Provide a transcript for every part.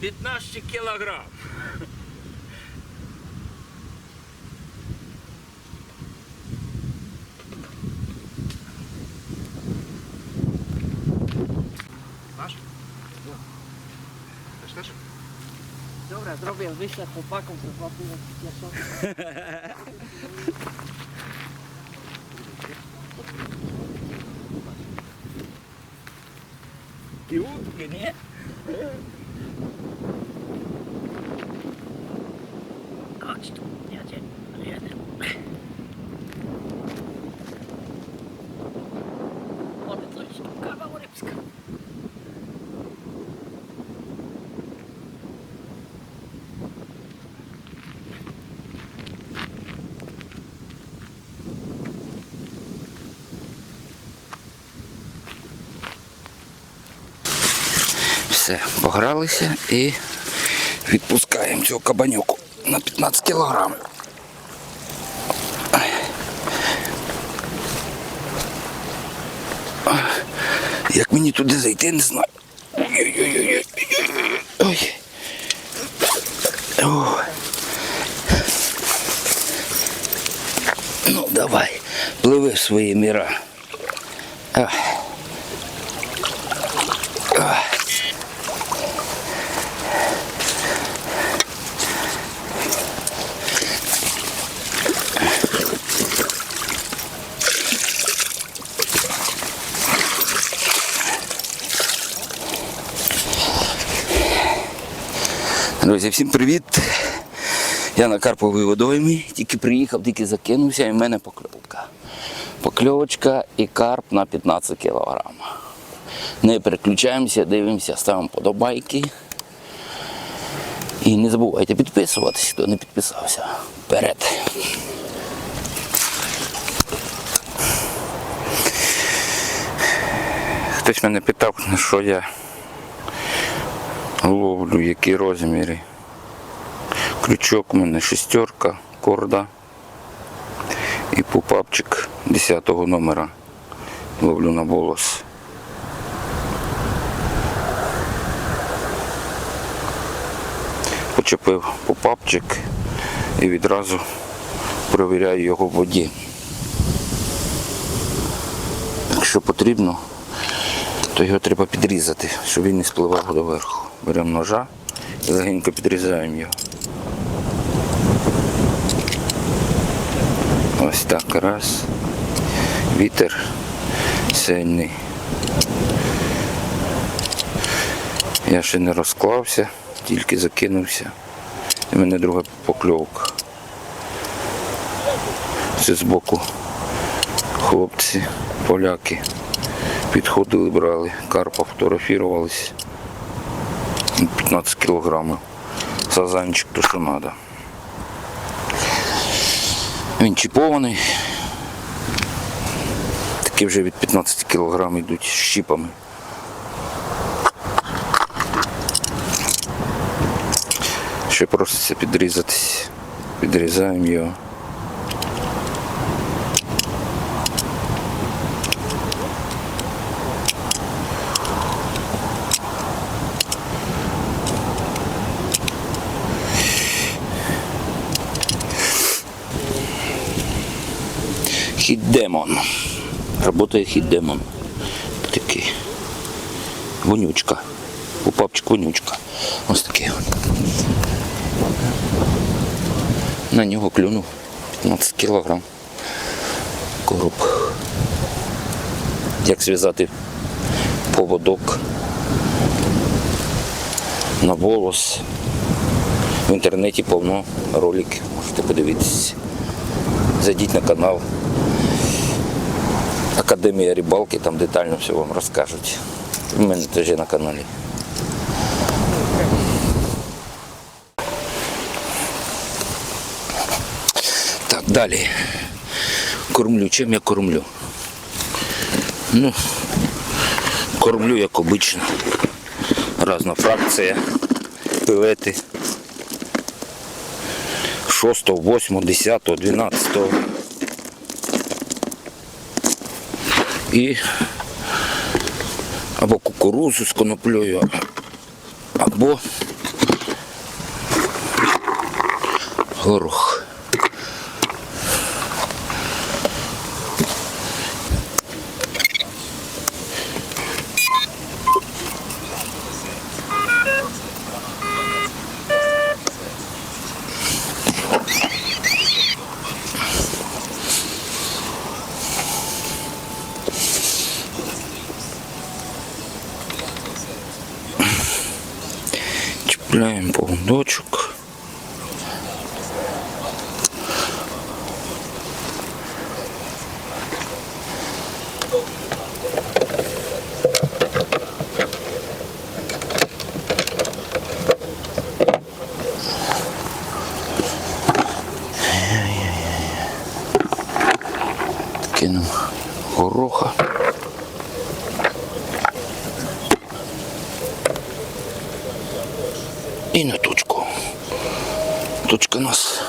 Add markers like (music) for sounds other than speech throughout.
15 kg. Masz? No. Też, też? Dobra, zrobię, wyślę chłopakom, to chłopy I łódkę, nie? (laughs) złapią jak cieszą. I łódki, nie? Chodź tu, jedzie, jedzie. Może coś tu kawał rybska. Все, погралися і відпускаємо цього кабанюку на 15 кілограм. Як мені туди зайти, не знаю. Ой-ой-ой. Ой. О. Ну, давай, пливи в свої міра. Ах. Друзі, всім привіт! Я на Карповій водоймі, тільки приїхав, тільки закинувся і в мене покльовка. Покльовочка і карп на 15 кг. Не переключаємося, дивимося, ставимо подобайки. І не забувайте підписуватись, хто не підписався. Вперед! Хтось мене питав, що я ловлю, які розміри. Крючок у мене шестерка, корда і пупапчик 10 номера. Ловлю на волос. Почепив попапчик і відразу провіряю його в воді. Якщо потрібно, то його треба підрізати, щоб він не спливав доверху. Беремо ножа і легенько підрізаємо його. Ось так раз. Вітер сильний. Я ще не розклався, тільки закинувся. В мене друга покльовка. Це збоку хлопці, поляки підходили, брали, карпа фотографувалися. 15 кілограмів. Сазанчик то що треба. Він чіпований. Такі вже від 15 кілограм йдуть з щіпами. Ще проситься підрізатись. Підрізаємо його. Хід-демон. Работає хід-демон. Такий. Вонючка. У папчик вонючка. Ось такий. На нього клюнув 15 кілограм. Короб. Як зв'язати поводок на волос. В інтернеті повно роликів, можете подивитися. Зайдіть на канал Академія рибалки, там детально все вам розкажуть. У мене теж є на каналі. Так, далі. Кормлю. Чим я кормлю? Ну, кормлю як обично. Разна фракція, пилети. 6, 8, 10, 12. і або кукурузу з коноплею, або горох. дочок. Кинемо гороха. Точка у нас.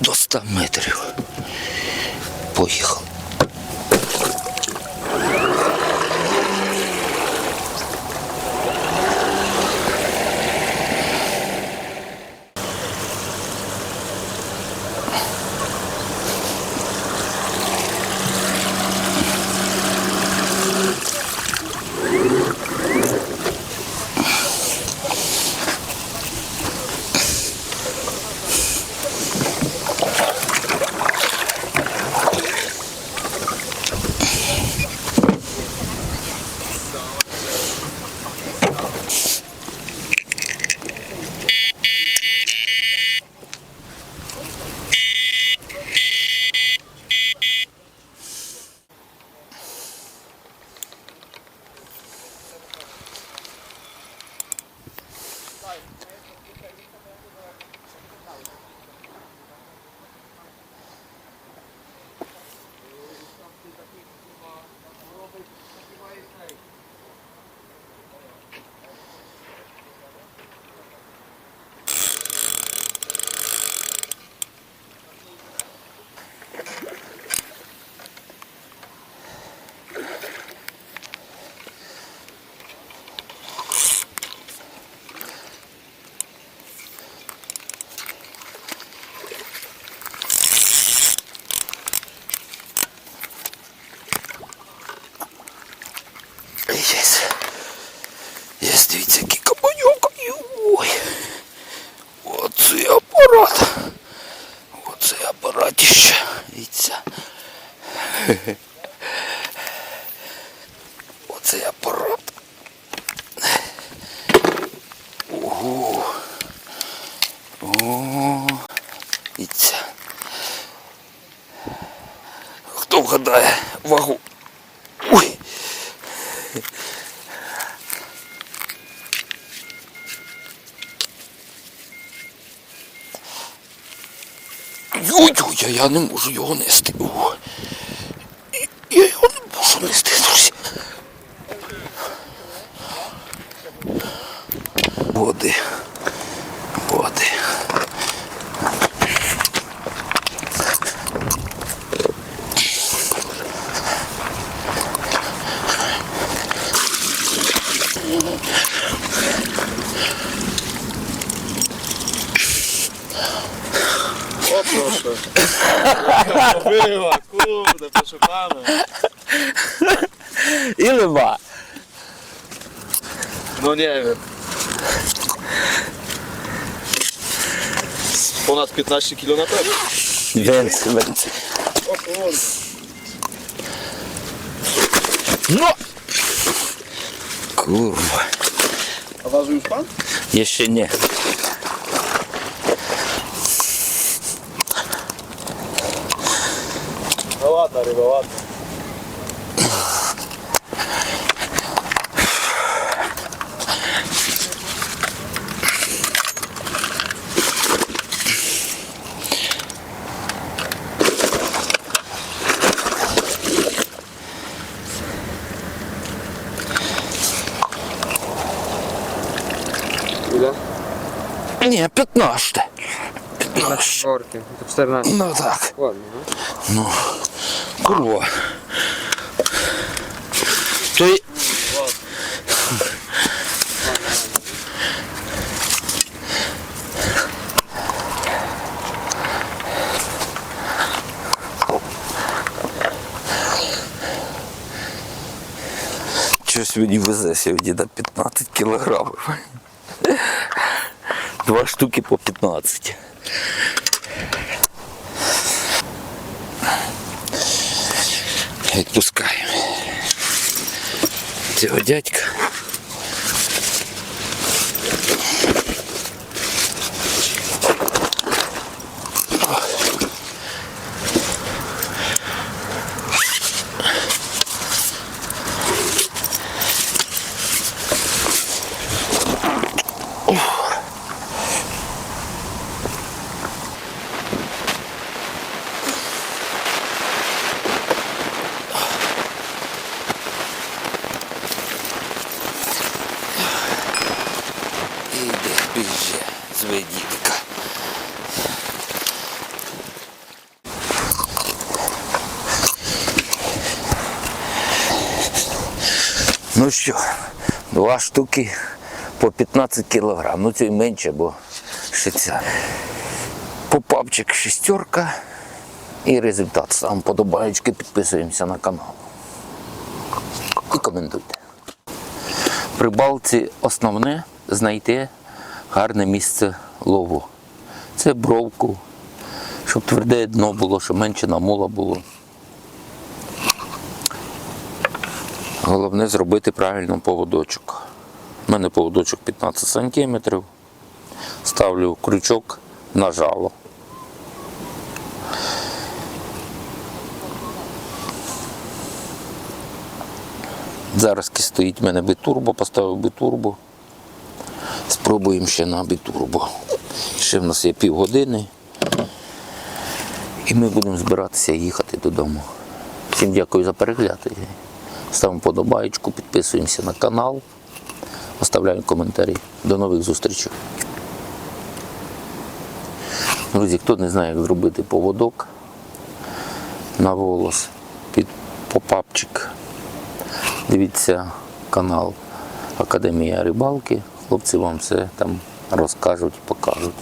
До 100 метрів. Поїхав. Оцей дивіться. Оце Оцей апарат. Ого. О, дивіться. Хто вгадає вагу? Ой. Ой-ой, я, я не можу його нести. О. była, kurde, proszę pana. Ile ma? No nie wiem. Z Ponad 15 kg na pewno. Więcej, więcej. O kurde. No! Kurwa. A ważył już pan? Jeszcze nie. Ile? Nie, 15. 15. Workiem, to 14. No tak. Ładnie, no. Kurwa. Курва. Той... Що сьогодні везе сьогодні на 15 кілограмів. Два штуки по 15. Відпускаємо цього дядька. Що, два штуки по 15 кілограм. Ну це й менше, бо ще ця. Попапчик шестерка. І результат. Сам подобаєчки, підписуємося на канал. І коментуйте. При балці основне знайти гарне місце лову. Це бровку, щоб тверде дно було, щоб менше намула було. Головне зробити правильно поводочок. У мене поводочок 15 см. Ставлю крючок на жало. Зараз стоїть в мене битурбо, поставив битурбо. Спробуємо ще на битурбо. Ще в нас є півгодини. І ми будемо збиратися їхати додому. Всім дякую за перегляд. Ставимо подобаєчку, підписуємося на канал, оставляємо коментарі. До нових зустрічей. Друзі, хто не знає, як зробити поводок на волос під попапчик, дивіться канал Академія рибалки. Хлопці вам все там розкажуть, покажуть.